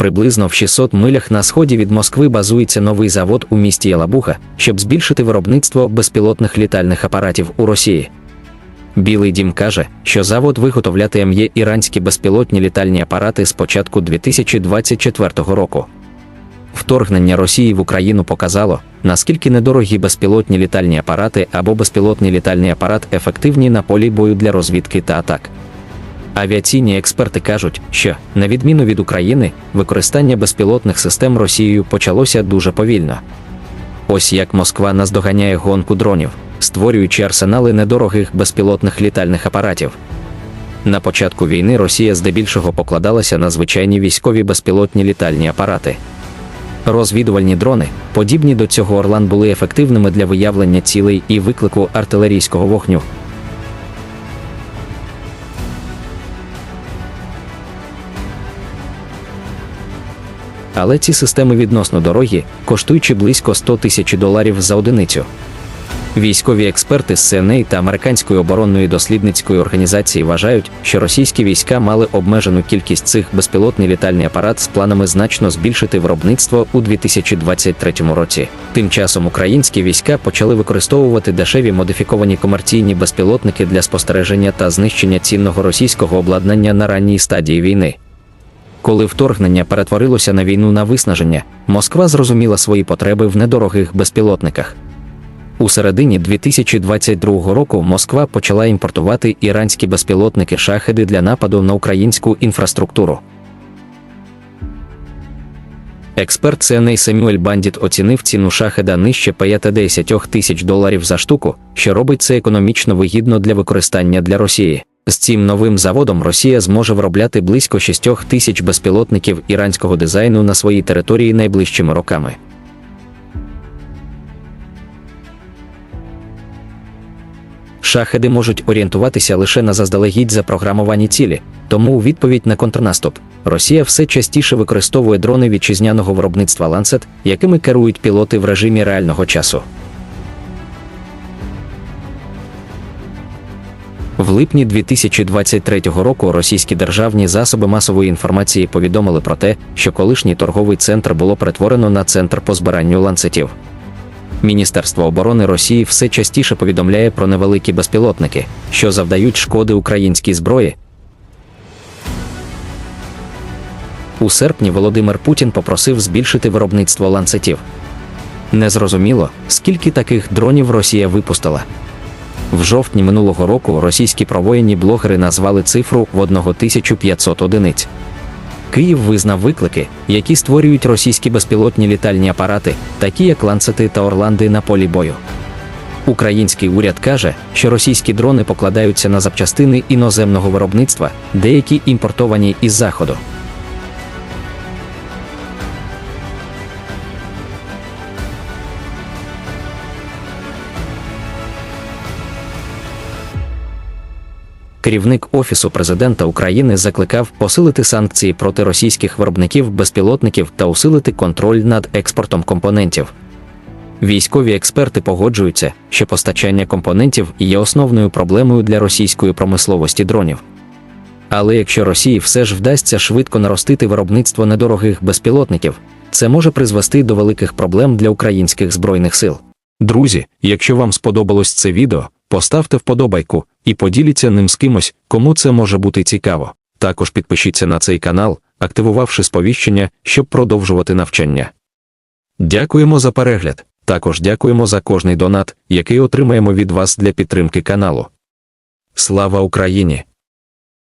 Приблизно в 600 милях на сході від Москви базується новий завод у місті Ялабуха, щоб збільшити виробництво безпілотних літальних апаратів у Росії. Білий дім каже, що завод виготовлятиме іранські безпілотні літальні апарати з початку 2024 року. Вторгнення Росії в Україну показало, наскільки недорогі безпілотні літальні апарати або безпілотний літальний апарат ефективні на полі бою для розвідки та атак. Авіаційні експерти кажуть, що, на відміну від України, використання безпілотних систем Росією почалося дуже повільно. Ось як Москва наздоганяє гонку дронів, створюючи арсенали недорогих безпілотних літальних апаратів. На початку війни Росія здебільшого покладалася на звичайні військові безпілотні літальні апарати. Розвідувальні дрони, подібні до цього Орлан, були ефективними для виявлення цілей і виклику артилерійського вогню. Але ці системи відносно дорогі, коштуючи близько 100 тисяч доларів за одиницю. Військові експерти з СНА та американської оборонної дослідницької організації вважають, що російські війська мали обмежену кількість цих безпілотний літальний апарат з планами значно збільшити виробництво у 2023 році. Тим часом українські війська почали використовувати дешеві модифіковані комерційні безпілотники для спостереження та знищення цінного російського обладнання на ранній стадії війни. Коли вторгнення перетворилося на війну на виснаження, Москва зрозуміла свої потреби в недорогих безпілотниках. У середині 2022 року Москва почала імпортувати іранські безпілотники шахеди для нападу на українську інфраструктуру. Експерт CNA Семюель Бандіт оцінив ціну шахеда нижче 50 тисяч доларів за штуку, що робить це економічно вигідно для використання для Росії. З цим новим заводом Росія зможе виробляти близько 6 тисяч безпілотників іранського дизайну на своїй території найближчими роками. Шахеди можуть орієнтуватися лише на заздалегідь запрограмовані цілі, тому у відповідь на контрнаступ Росія все частіше використовує дрони вітчизняного виробництва Lancet, якими керують пілоти в режимі реального часу. В липні 2023 року російські державні засоби масової інформації повідомили про те, що колишній торговий центр було перетворено на центр по збиранню ланцетів. Міністерство оборони Росії все частіше повідомляє про невеликі безпілотники, що завдають шкоди українській зброї. У серпні Володимир Путін попросив збільшити виробництво ланцетів. Незрозуміло, скільки таких дронів Росія випустила. В жовтні минулого року російські провоєнні блогери назвали цифру в 1500 одиниць. Київ визнав виклики, які створюють російські безпілотні літальні апарати, такі як ланцети та орланди на полі бою. Український уряд каже, що російські дрони покладаються на запчастини іноземного виробництва, деякі імпортовані із заходу. Керівник Офісу президента України закликав посилити санкції проти російських виробників безпілотників та усилити контроль над експортом компонентів. Військові експерти погоджуються, що постачання компонентів є основною проблемою для російської промисловості дронів. Але якщо Росії все ж вдасться швидко наростити виробництво недорогих безпілотників, це може призвести до великих проблем для українських збройних сил. Друзі, якщо вам сподобалось це відео, поставте вподобайку і поділіться ним з кимось, кому це може бути цікаво. Також підпишіться на цей канал, активувавши сповіщення, щоб продовжувати навчання. Дякуємо за перегляд. Також дякуємо за кожний донат, який отримаємо від вас для підтримки каналу. Слава Україні!